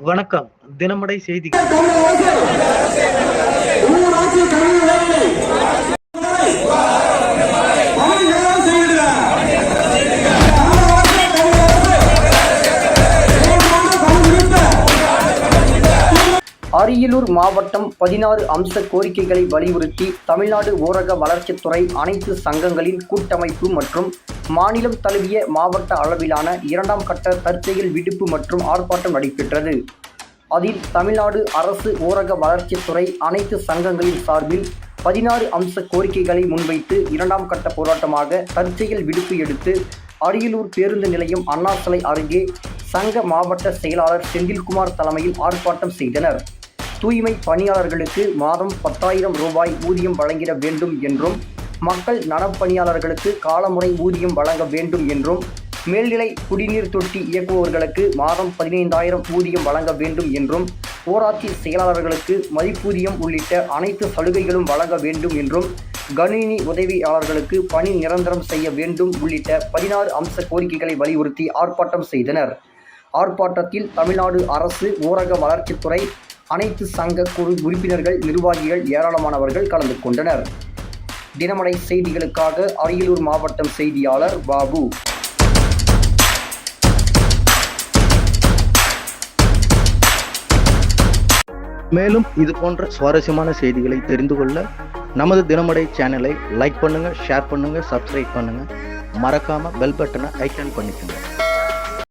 வணக்கம். தினமடை செய்தி. அரியலூர் மாவட்டம் பதினாறு அம்ச கோரிக்கைகளை வலியுறுத்தி தமிழ்நாடு ஊரக வளர்ச்சித்துறை அனைத்து சங்கங்களின் கூட்டமைப்பு மற்றும் மாநிலம் தழுவிய மாவட்ட அளவிலான இரண்டாம் கட்ட தற்செயல் விடுப்பு மற்றும் ஆர்ப்பாட்டம் நடைபெற்றது. அதில் தமிழ்நாடு அரசு ஊரக வளர்ச்சித்துறை அனைத்து சங்கங்களின் சார்பில் பதினாறு அம்ச கோரிக்கைகளை முன்வைத்து இரண்டாம் கட்ட போராட்டமாக தற்செயல் விடுப்பு எடுத்து அரியலூர் பேருந்து நிலையம் அண்ணா சிலை அருகே சங்க மாவட்ட செயலாளர் செந்தில்குமார் தலைமையில் ஆர்ப்பாட்டம் செய்தனர். தூய்மை பணியாளர்களுக்கு மாதம் பத்தாயிரம் ரூபாய் ஊதியம் வழங்கிட வேண்டும் என்றும் மக்கள் நலப்பணியாளர்களுக்கு காலமுறை ஊதியம் வழங்க வேண்டும் என்றும் மேல்நிலை குடிநீர் தொட்டி இயக்குபவர்களுக்கு மாதம் பதினைந்தாயிரம் ஊதியம் வழங்க வேண்டும் என்றும் ஊராட்சி செயலாளர்களுக்கு மதிப்பூதியம் உள்ளிட்ட அனைத்து சலுகைகளும் வழங்க வேண்டும் என்றும் கணினி உதவியாளர்களுக்கு பணி நிரந்தரம் செய்ய வேண்டும் உள்ளிட்ட பதினாறு அம்ச கோரிக்கைகளை வலியுறுத்தி ஆர்ப்பாட்டம் செய்தனர். ஆர்ப்பாட்டத்தில் தமிழ்நாடு அரசு ஊரக வளர்ச்சித்துறை அனைத்து சங்க குழு உறுப்பினர்கள் நிர்வாகிகள் ஏராளமானவர்கள் கலந்து கொண்டனர். தினமடை செய்திகளுக்காக அரியலூர் மாவட்டம் செய்தியாளர் பாபு. மேலும் இது போன்ற சுவாரஸ்யமான செய்திகளை தெரிந்து கொள்ள நமது தினமடை சேனலை லைக் பண்ணுங்க ஷேர் பண்ணுங்க சப்ஸ்கிரைப் பண்ணுங்க. மறக்காம பெல் பட்டனை ஐக்கன் பண்ணிக்கோங்க.